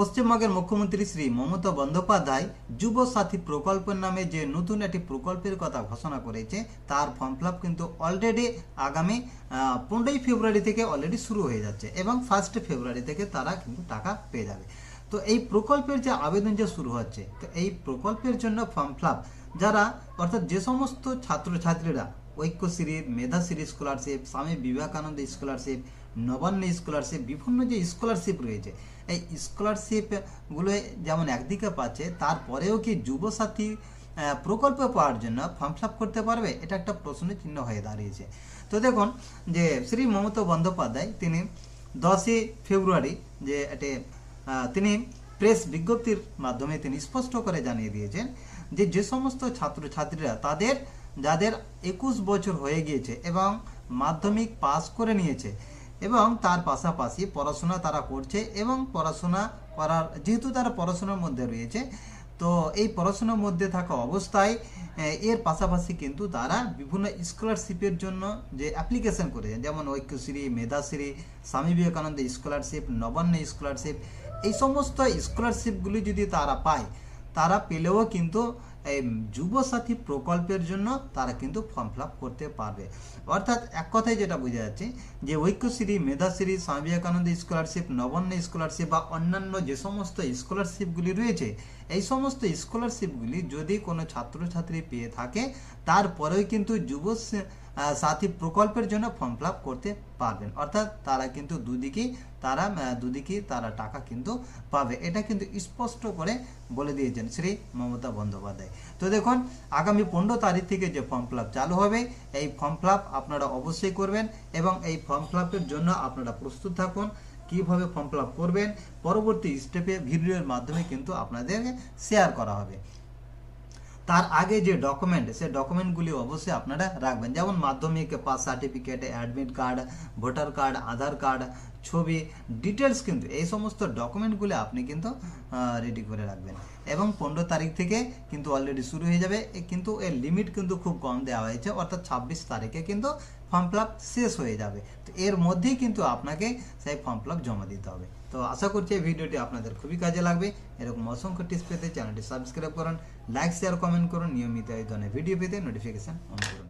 পশ্চিমবঙ্গের মুখ্যমন্ত্রী শ্রী মমতা বন্দ্যোপাধ্যায় যুব সাথী প্রকল্পের নামে যে নতুন একটি প্রকল্পের কথা ঘোষণা করেছে, তার ফর্ম ফিল কিন্তু অলরেডি আগামী পনেরোই ফেব্রুয়ারি থেকে অলরেডি শুরু হয়ে যাচ্ছে এবং ফার্স্ট ফেব্রুয়ারি থেকে তারা কিন্তু টাকা পেয়ে যাবে। তো এই প্রকল্পের যে আবেদন যে শুরু হচ্ছে, তো এই প্রকল্পের জন্য ফর্ম ফিল যারা, অর্থাৎ যে সমস্ত ছাত্রছাত্রীরা Aikyashree Medhashree scholarship Swami Vivekananda scholarship Nabanna scholarship বিভিন্ন যে স্কলারশিপ রয়েছে, এই স্কলারশিপগুলো যেমন একদিকে পাচ্ছে, তারপরেও কি যুবসাথী প্রকল্প পাওয়ার জন্য ফর্ম ফিল করতে পারবে? এটা একটা প্রশ্ন চিহ্ন হয়ে দাঁড়িয়েছে। তো দেখুন যে শ্রী মমতা বন্দ্যোপাধ্যায় তিনি দশই ফেব্রুয়ারি যে এটি তিনি প্রেস বিজ্ঞপ্তির মাধ্যমে তিনি স্পষ্ট করে জানিয়ে দিয়েছেন যে যে সমস্ত ছাত্রছাত্রীরা তাদের যাদের একুশ বছর হয়ে গিয়েছে এবং মাধ্যমিক পাস করে নিয়েছে এবং তার পাশাপাশি পড়াশোনা তারা করছে এবং পড়াশোনা করার, যেহেতু তারা পড়াশোনার মধ্যে রয়েছে, তো এই পড়াশোনার মধ্যে থাকা অবস্থায় এর পাশাপাশি কিন্তু তারা বিভিন্ন স্কলারশিপের জন্য যে অ্যাপ্লিকেশন করেছে যেমন ঐক্যশ্রী, মেধাশ্রী, স্বামী বিবেকানন্দ স্কলারশিপ নবান্ন স্কলারশিপ এই সমস্ত স্কলারশিপগুলি যদি তারা পায়, তারা পেলেও কিন্তু যুবসাথী প্রকল্পের জন্য তারা কিন্তু ফর্ম ফিল করতে পারবে। অর্থাৎ এক কথায় যেটা বোঝা যাচ্ছে যে ঐক্যশ্রী, মেধাশ্রী, স্বামী বিবেকানন্দ স্কলারশিপ নবান্ন স্কলারশিপ বা অন্যান্য যে সমস্ত স্কলারশিপগুলি রয়েছে, এই সমস্ত স্কলারশিপগুলি যদি কোনো ছাত্রছাত্রী পেয়ে থাকে, তারপরেও কিন্তু যুব সাথী প্রকল্পের জন্য ফর্ম ফিল করতে পারবেন। অর্থাৎ তারা কিন্তু দুদিকেই তারা দুদিকেই তারা টাকা কিন্তু পাবে। এটা কিন্তু স্পষ্ট করে বলে দিয়েছেন শ্রী মমতা বন্দ্যোপাধ্যায়। তো দেখুন, আগামী পনেরো তারিখ থেকে যে ফর্ম ফিল চালু হবে, এই ফর্ম ফিল আপনারা অবশ্যই করবেন এবং এই ফর্ম ফিল জন্য আপনারা প্রস্তুত থাকুন, কীভাবে ফর্ম ফিল করবেন। পরবর্তী স্টেপে ভিডিওর মাধ্যমে কিন্তু আপনাদেরকে শেয়ার করা হবে। তার আগে যে ডকুমেন্ট সে ডকুমেন্টগুলি অবশ্যই আপনারা রাখবেন। যেমন মাধ্যমিক pass certificate admit card voter card Aadhaar card ছবি ডিটেলস কিন্তু এই সমস্ত ডকুমেন্টগুলি আপনি কিন্তু রেডি করে রাখবেন। এবং পনেরো তারিখ থেকে কিন্তু অলরেডি শুরু হয়ে যাবে। কিন্তু এর লিমিট কিন্তু খুব কম দেওয়া হয়েছে, অর্থাৎ ছাব্বিশ তারিখে কিন্তু ফর্ম ফিল শেষ হয়ে যাবে। তো এর মধ্যেই কিন্তু আপনাকে সেই ফর্ম ফিল জমা দিতে হবে। তো আশা করছি এই ভিডিওটি আপনাদের খুবই কাজে লাগবে। এরকম অসংখ্য টিপস পেতে চ্যানেলটি সাবস্ক্রাইব করুন লাইক শেয়ার কমেন্ট করুন। নিয়মিত এই ধরনের ভিডিও পেতে নোটিফিকেশান অন করুন।